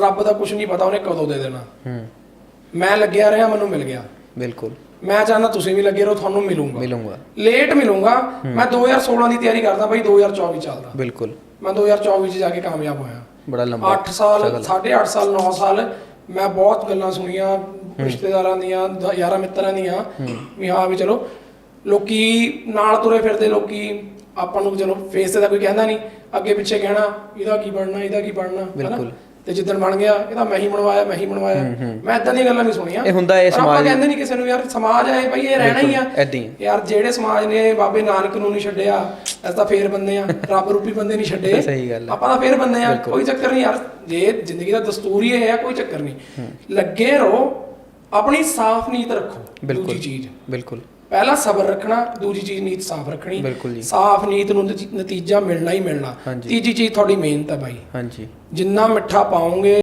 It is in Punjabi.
ਰੱਬ ਦਾ ਕੁਝ ਨਹੀਂ ਪਤਾ ਉਹਨੇ ਕਦੋਂ ਦੇ ਦੇਣਾ। ਹੂੰ। ਮੈਂ ਲੱਗਿਆ ਰਿਹਾ ਮੈਨੂੰ ਮਿਲ ਗਿਆ। ਬਿਲਕੁਲ। ਮੈਂ ਚਾਹੁੰਦਾ ਤੁਸੀਂ ਵੀ ਲੱਗੇ ਰਹੋ ਤੁਹਾਨੂੰ ਮਿਲੂੰਗਾ। ਮਿਲੂੰਗਾ। ਲੇਟ ਮਿਲੂੰਗਾ। ਮੈਂ 2016 ਦੀ ਤਿਆਰੀ ਕਰਦਾ ਬਾਈ 2024 ਚੱਲਦਾ। ਬਿਲਕੁਲ। ਮੈਂ 2024 ਚ ਜਾ ਕੇ ਕਾਮਯਾਬ ਹੋਇਆ। ਬੜਾ ਲੰਬਾ 8 ਸਾਲ 8.5 ਸਾਲ 9 ਸਾਲ ਮੈਂ ਬਹੁਤ ਗੱਲਾਂ ਸੁਣੀਆਂ ਰਿਸ਼ਤੇਦਾਰਾਂ ਦੀਆਂ ਯਾਰਾਂ ਮਿੱਤਰਾਂ ਦੀਆਂ। ਵੀ ਹਾਂ ਵੀ ਚਲੋ ਲੋਕੀ ਨਾਲ ਤੁਰੇ ਫਿਰਦੇ ਲੋਕੀ ਆਪਾਂ ਨੂੰ ਚਲੋ ਫੇਸ ਤੇ ਤਾਂ ਕੋਈ ਕਹਿੰਦਾ ਨਹੀਂ ਅੱਗੇ ਪਿੱਛੇ ਕਹਿਣਾ ਇਹਦਾ ਕੀ ਬਣਨਾ ਇਹਦਾ ਕੀ ਬਣਨਾ? ਬਿਲਕੁਲ। ਤੇ ਜਿੱਦਣ ਬਣ ਗਿਆ ਇਹਦਾ ਮੈਂ ਹੀ ਬਣਵਾਇਆ ਮੈਂ ਹੀ ਬਣਵਾਇਆ। ਮੈਂ ਇਦਾਂ ਦੀਆਂ ਗੱਲਾਂ ਨਹੀਂ ਸੁਣੀਆਂ। ਇਹ ਹੁੰਦਾ ਇਹ ਪਰ ਆਪਾਂ ਸਮਾਜ- ਕਹਿੰਦੇ ਨਹੀਂ ਕਿਸੇ ਨੂੰ ਯਾਰ ਸਮਾਜ ਹੈ ਭਾਈ ਇਹ ਰਹਿਣਾ ਹੀ ਆ। ਯਾਰ ਜਿਹੜੇ ਸਮਾਜ ਨੇ ਬਾਬੇ ਨਾਨਕ ਨੂੰ ਨਹੀਂ ਛੱਡਿਆ ਅਸੀਂ ਤਾਂ ਫੇਰ ਬੰਦੇ ਆ। ਰੱਬ ਰੂਪੀ ਬੰਦੇ ਨਹੀਂ ਛੱਡੇ। ਸਹੀ ਗੱਲ। ਆਪਾਂ ਤਾਂ ਫੇਰ ਬੰਦੇ ਆ। ਕੋਈ ਚੱਕਰ ਨਹੀਂ ਯਾਰ ਜੇ ਜ਼ਿੰਦਗੀ ਦਾ ਦਸਤੂਰ ਹੀ ਇਹ ਹੈ ਕੋਈ ਚੱਕਰ ਨਹੀਂ। ਲੱਗੇ ਰਹੋ। ਆਪਣੀ ਸਾਫ਼ ਨੀਤ ਰੱਖੋ ਬਿਲਕੁਲ। ਦੂਜੀ ਚੀਜ਼ ਬਿਲਕੁਲ ਪਹਿਲਾ ਸਬਰ ਰੱਖਣਾ ਦੂਜੀ ਚੀਜ਼ ਨੀਤ ਸਾਫ਼ ਰੱਖਣੀ ਬਿਲਕੁਲ ਜੀ। ਸਾਫ਼ ਨੀਤ ਨੂੰ ਨਤੀ- ਨਤੀਜਾ ਮਿਲਣਾ ਹੀ ਮਿਲਣਾ। ਤੀਜੀ ਚੀਜ਼ ਤੁਹਾਡੀ ਮਿਹਨਤ ਹੈ ਬਾਈ ਹਾਂਜੀ ਜਿੰਨਾ ਮਿੱਠਾ ਪਾਓਗੇ